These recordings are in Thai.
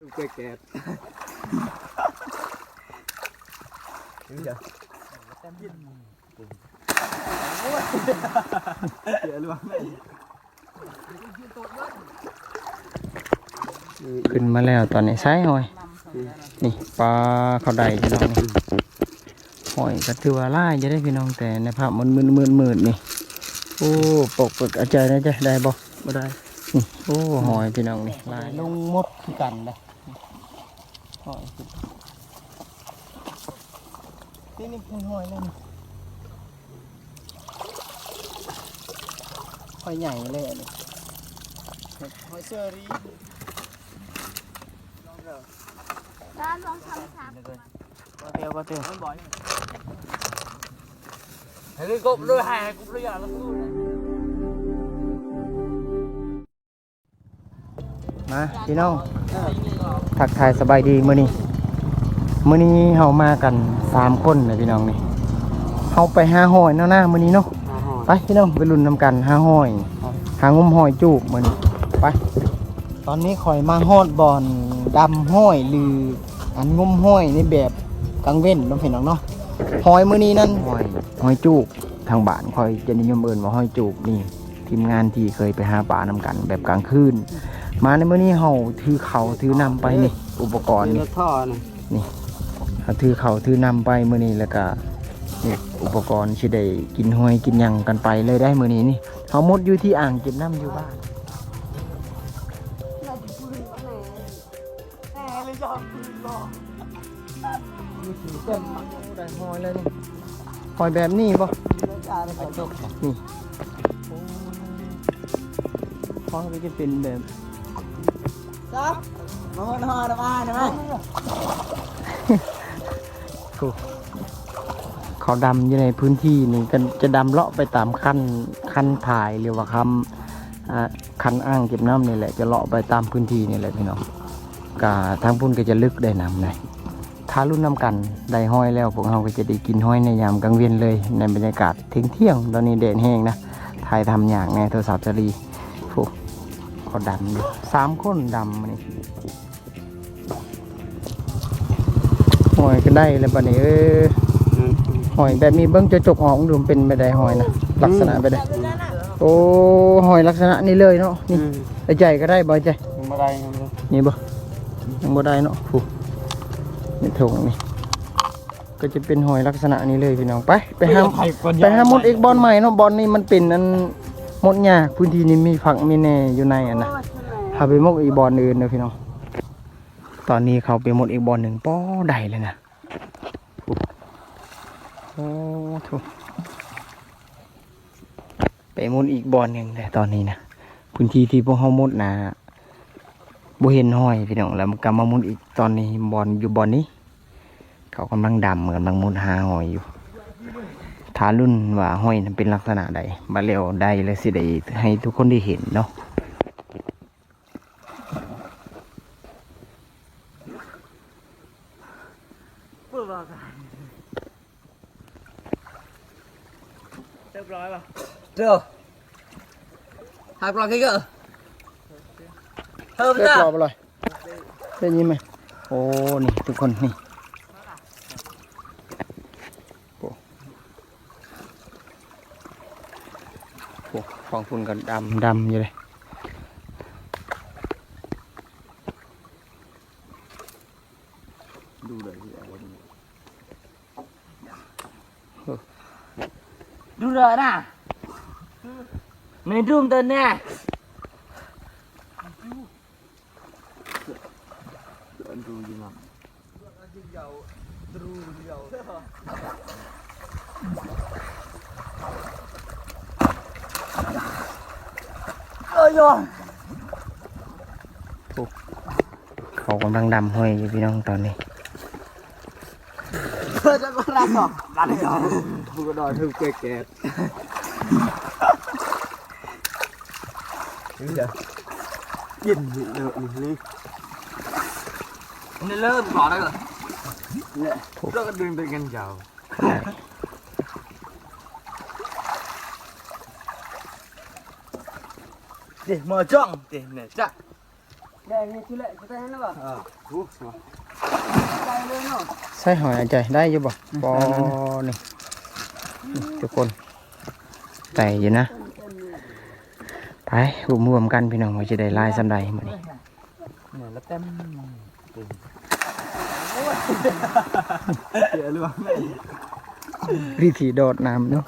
แก่แก่นี่จ้ะเสียหรือเปล่าขึ้นมาแล้วตอนนี้ใช้หอยนี่ปลาเขาใดพี่น้องหอยก็ถือว่าล่าจะได้พี่น้องแต่ในภาพมันมืนมืนมืนนี่โอ้ปกปกอาจารย์นะจ๊ะได้บ่บ่ได้โอ้หอยพี่น้องนี่ลายลงมดกันเลย หอยนี่นี่หอยเลยหอยใหญ่เลยอันนี้หอยเชอรี่ร้านลองทำสามก็เตียวก็เตียว Hãy cụm đôi hà cũng đôi là luôn มาพี่น้องทักทายสบายดีมื้อนี้มื้อนี้เฮามากันสามคนนะพี่น้องนี่เฮาไปหาหอยเนาะนะมื้อนี้เนาะไปพี่น้องไปลุ้นนำกันหาหอยหางมหอยจูบมื้อนี้ไปตอนนี้ข่อยมาฮอดบ่อนดำห้อยหรืออันงมห้อยในแบบกลางเว้นเนาะพี่น้องเนาะหอยมื้อนี้นั่นหอยหอยจูบทางบ้านข่อยจะนิยมเอิ้นว่าหอยจูบนี่ทีมงานที่เคยไปหาปลานำกันแบบกลางคืน มาในมื้อนี้เฮาถือเขาถือนำไปนี่ อุปกรณ์นี่ ท่อนะเขาถือเขาถือนำไปมื้อนี้แล้วก็นี่อุปกรณ์สิได้กินหอยกินหยังกันไปเลยได้มื้อนี้นี่เฮาหมดอยู่ที่อ่างเก็บน้ำอยู่บ้านเต็มได้หอยเลยนี่หอยแบบนี้บ่นี่หอยก็จะเป็นแบบ Sắp Mà hôn hoa đâu ai nè mày ถูกเขาดำอยู่ในพื้นที่นี่กันจะดำเลาะไปตามขั้นขั้นถ่ายหรือว่าคำคันอ้างเก็บน้ำนี่แหละจะเลาะไปตามพื้นที่นี่แหละพี่น้องกาทางพุ่นก็จะลึกได้น้ำเลยถ้ารุ่นน้ำกันได้ห้อยแล้วพวกเราก็จะได้กินห้อยในยามกลางเวียนเลยในบรรยากาศเที่ยงเที่ยงตอนนี้แดดแห้งนะถ่ายทำอย่างในโทรศัพท์จะรี เขาดำอยู่สามคนดำมานี่ห้อยก็ได้แล้วบัดนี้เออหอยแบบมีเบิ้งจะจกออกดูมันเป็นไปได้หอยนะลักษณะไปได้โอ้หอยลักษณะนี้เลยเนาะนี่ไอ้ใจก็ได้บ่ไอ้ใจ Mà đây không นี่บ่ยังบ่ได้เนาะผูนี่ถุงนี่ก็จะเป็นหอยลักษณะนี้เลยพี่น้องไปไปหาไปหามดอีกบอลใหม่เนาะบอลนี่มันเป็นอัน มดหญ้าพื้นที่นี้มีผักมีแหน่อยู่ในอันนะถ้าไปมกอีกบอลอื่นเด้อพี่น้องตอนนี้เขาไปมดอีกบอลหนึ่งป้อได้เลยนะโอ้ถูกไปมุดอีกบอลหนึ่งแต่ตอนนี้นะพื้นที่ที่พวกเขามุดนะบ่เห็นห้อยพี่น้องแล้วมันกำมามุดอีกตอนนี้บอลอยู่บอลนี้ เขากำลังดำเหมือนกำลังมุดหาหอยอยู่ ทารุ่นว่าห้อยนั้นเป็นลักษณะใดบาเร็วได้เลยสิได้ให้ทุกคนได้เห็นเนาะ Chưa Hai con cái cơ Thơm เรียบ ra ร้อยไปเลยได้ยินไหมโอ้ นี่ทุกคนนี่โอ้ โหของคุณก็ดำดำอยู่เลยดูเลย Đu rợ nè Mình rung tên nè Ôi dồi เขากำลังดำห้อยอยู่พี่น้องตอนนี้ Thôi cho con ra rồi Ra đây rồi Không có đòi thương kẹt kẹt Đúng chưa Nhìn bị được mình đi Nên lớn bỏ đây rồi Nè Rất là đừng tự ngăn chào Để mở trọng Để nè chắc แดงนี่ ชุเละชุเละนั่นบ่เออรู้สิวะใจเลยเนาะใส่หอยอาใจได้อยู่บ่ปอนี่นี่ทุกคนแต่อยู่นะไปรวมรวมๆกันพี่น้องว่าจะได้ลายสำใดมื้อนี้เนี่ยแล้วเต็มเสียหรือเปล่าวิธีโดดน้ำเนาะ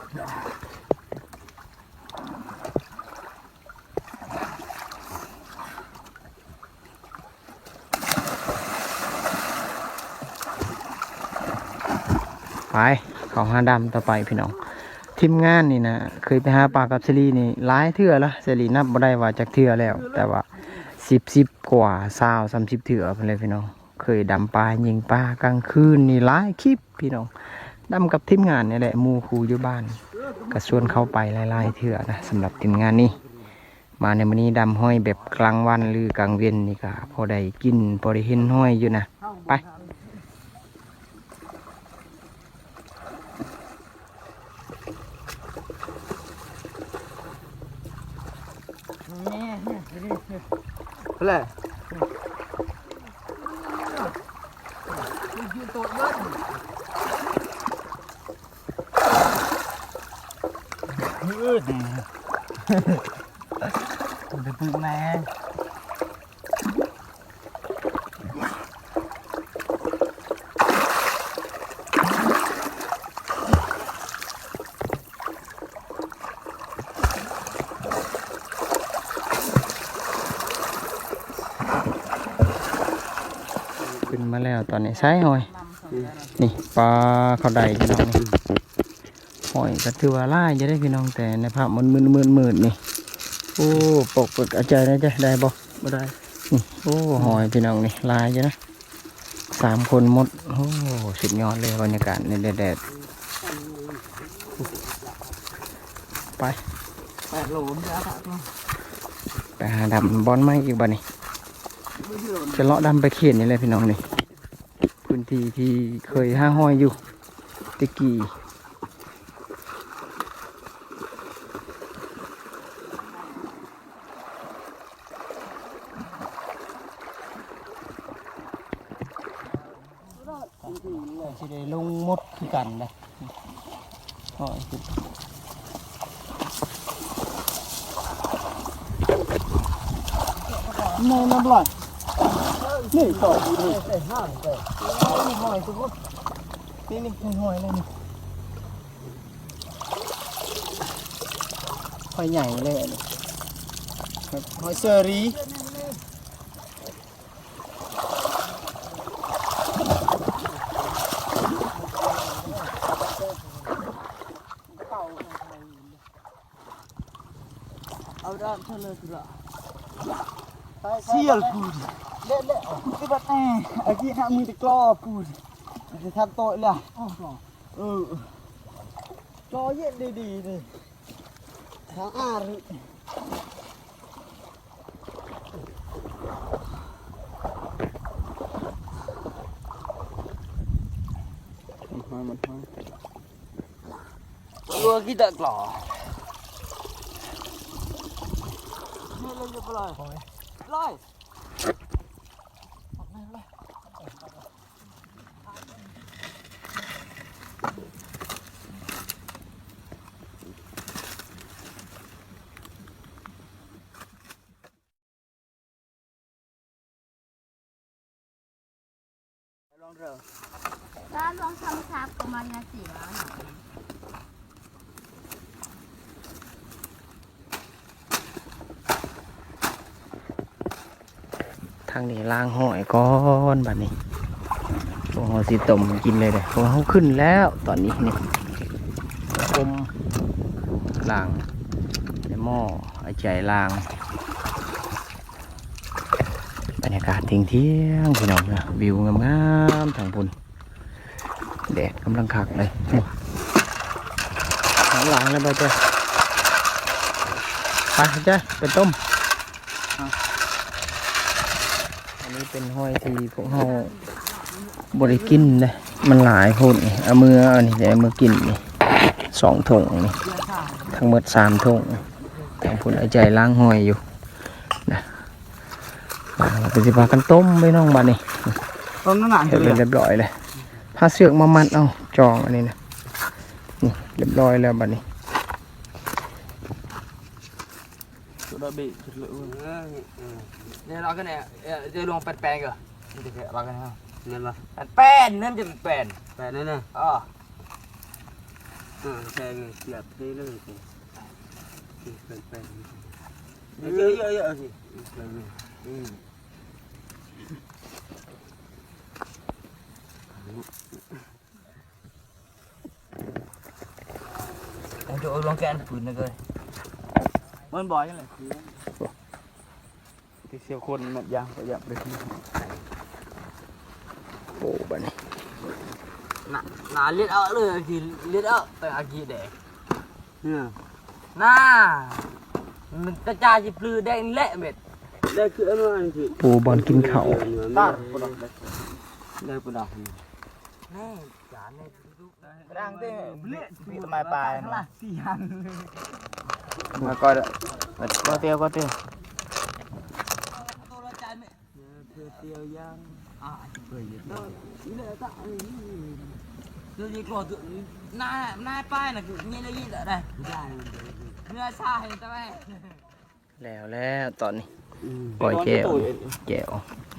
ไปเขาหาดำต่อไปพี่น้องทีมงานนี่นะเคยไปหาปลากับเซรีนี่หลายเทื่อละเซรีนับบ่ได้ว่าจากเทื่อแล้ว แต่ว่าสิบสิบกว่าสาวสามสิบเทื่อไปเลยพี่น้อง เคยดำปลายิงปลากลางคืนนี่หลายคลิปพี่น้องดำกับทีมงานนี่แหละมูครูอยู่บ้านก็ชวนเข้าไปหลายๆเทื่อนะสำหรับทีมงานนี้มาในมื้อนี้ดำห้อยแบบกลางวันหรือกลางเวียนนี่ก็พอได้กินพอได้เห็นห้อยอยู่นะไป นี่นี่นี่ แหละยืนโตดเบิ้ลยืดตัวเดือดปืนแม่ ขึ้นมาแล้วตอนนี้ใช้หอย นี่ปลาเขาใดพี่น้องนี่หอยก็ถือว่าหล่ายจะได้พี่น้องแต่ในภาพมันมืนมืนมืนนี่ โอ้ปกปกอาจารย์ได้จ้ะได้บ่ไม่ได้ นี่โอ้หอยพี่น้องนี่ลายจ้ะนะสามคนหมด โอ้สุดยอดเลยบรรยากาศในแดดๆไปแปดโหลมจ้าค่ะไปหาดำบอลไม้อีกบ้านี่ จะเลาะดำไปเขียนนี่เลยพี่น้องนี่พื้นที่ที่เคยห้าห้อยอยู่ตะกี้สิได้ลงมดคือกันเลยห้อยคือในน้ำลาย นี่ต่อดีนี่นี่หอยทุกคนนี่นี่นี่หอยเลยนี่หอยใหญ่เลยอันนี้ครับหอยเซอรีเอาด้านเท่าเลยสิละเสียลกูด เละเละที่บ้านแน่ไอ้ที่ห้ามือตะกร้อกูจะทำโต๊ะเลยเออจอเย็นดีๆนี่ทางอาริมาหมดมาตัวกี่ตะกล่อนี่เลยจะไปเลยลยร้านลอง รอลองทำซับประมาณนี้สี่ร้านทางนี้ล้างหอยก่อนแบัดนี้พวกเราสิต้มกินเลยเด้อพวกเขาขึ้นแล้วตอนนี้นี่อมล้างในหม้อไอ้ใจล้างบรรยากาศเที่ยงเที่ยงๆพี่น้องนะวิวงามๆทางพุ่นแดดกำลังคักเลยนี่หางหลังเลยไปเจ้ไปเจ้ไปต้มอันนี้เป็นห้อยที่พวกเราบริกินเลยมันหลายคนเอามือเอานี่เดี๋ยเอามือกินนี่สองถุงนี่ทั้งหมดสามถุงทางพุ่นเอาใจล้างห้อยอยู่ นะไปเราไปสิพากันต้มไปน้องบ้านนี่ต้นนั่นน่ะเห็ดเป็นเรียบร้อยเลยพาเสือกมามัดเอาจองอันนี้นะนี่เรียบร้อยแล้วบ้านนี้ Tụi nó bị thịt lựu Nên nó cái này Chơi luôn bẹt bẹn kìa Thì phải vào cái này không นั่นล่ะ Bẹt bẹn nên chỉ bẹt bẹn แปดนั่นน่ะ Ờ อ่าแทงเสียบที่เลยสิเป็นเป็นเยอะเย อะเยอะสิอืม Em chỗ luôn cái ăn phun này cơ มันบ่อยจังเลยที่เสียวคนหมดยางก็อยากไปที่โอ้บ้านนี้ Nà, nà liết ợ rồi thì liết ợ Tại à gì để เนี่ย Nà Mình ta cha chỉ plư đen lệ mệt ได้คืออันนั้นสิปูบอลกินเขาวตาปดอกได้ปดอก Nè chả này đang thế lệ Bị mai bài là xì hằn มาก่อนก็เตี้ยวก็เตี้ยวเพื่อเตียวย่าง À เพื่อยึดได้นี่แหละตา Tôi đi cổ tự Nà, nà bài là cứ như là gì ở đây ได้ Như là xa hình ta đây แล้วแล้วตอนนี้ ปล่อยแก้วแก้ว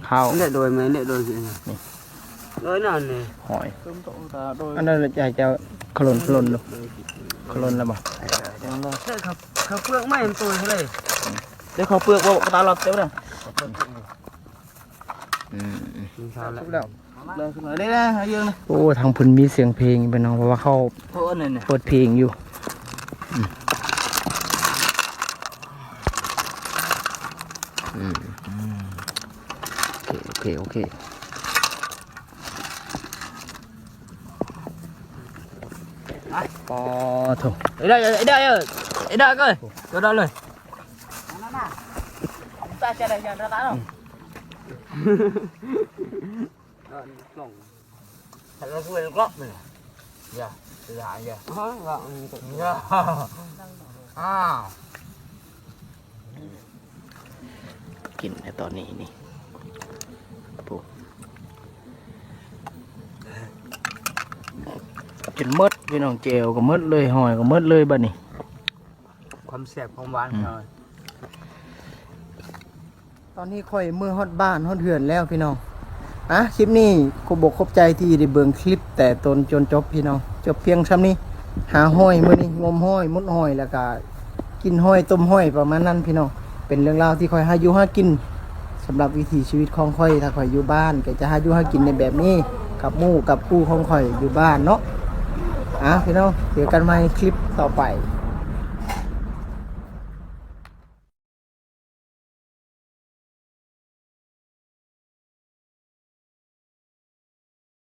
ข้าวเนี่ยโดยไหมเนี่ยโดยสิโดยนั่นนี่หอยต้มโตตาโดยอันนั้นจะให้เจ้าขลนขลนดูขลนแล้วบ่เนี่ยครับเขาเปลือกไม้มันตัวเท่าไหร่เดี๋ยวเขาเปลือกว่าตาเราเต็มเลยอืมเช้าแล้วแล้วเลยขึ้นมาได้นะเอาเยอะนะโอ้ทางเพุ่นมีเสียงเพลงเป็นน้องเพราะว่าเขาโอ้นี่นี่เปิดเพลงอยู่อืมอืม โอเคโอเคโอเคปอโถ ở đây ở đây ở ở đây coi ở đây rồi ta chơi đây chơi ra tán không ส่ง thật là vui lắm này dạ dạ dạ เฮ้ยว่า dạ à กินในต อนนี้นี่ปุ๊จนหมดพี่น้องเจลก็หมดเลยหอยก็หมดเลยบัดนี้ความแสบความหวานอืมเลยตอนนี้ค่อยมือฮอดบ้านฮอดเหือนแล้วพี่น้องอะคลิปนี้ขบบกขบใจที่ได้เบิ่งคลิป แต่ตนจนจบพี่น้องจบเพียงซ้ำนี้หาห้อยมื้อนี้งมห้อยมุดห้อยแล้วก็กินห้อยต้มห้อยประมาณนั้นพี่น้องเป็นเรื่องราวที่ค่อยหาอยู่หากิน สำหรับวิถีชีวิตของค่อยถ้าข่อยอยู่บ้านก็จะหาอยู่หากินในแบบนี้กับหมู่กับคู่ของค่อยอยู่บ้านเนาะอะพี่น้องเดี๋ยวกันใหม่คลิปต่อไป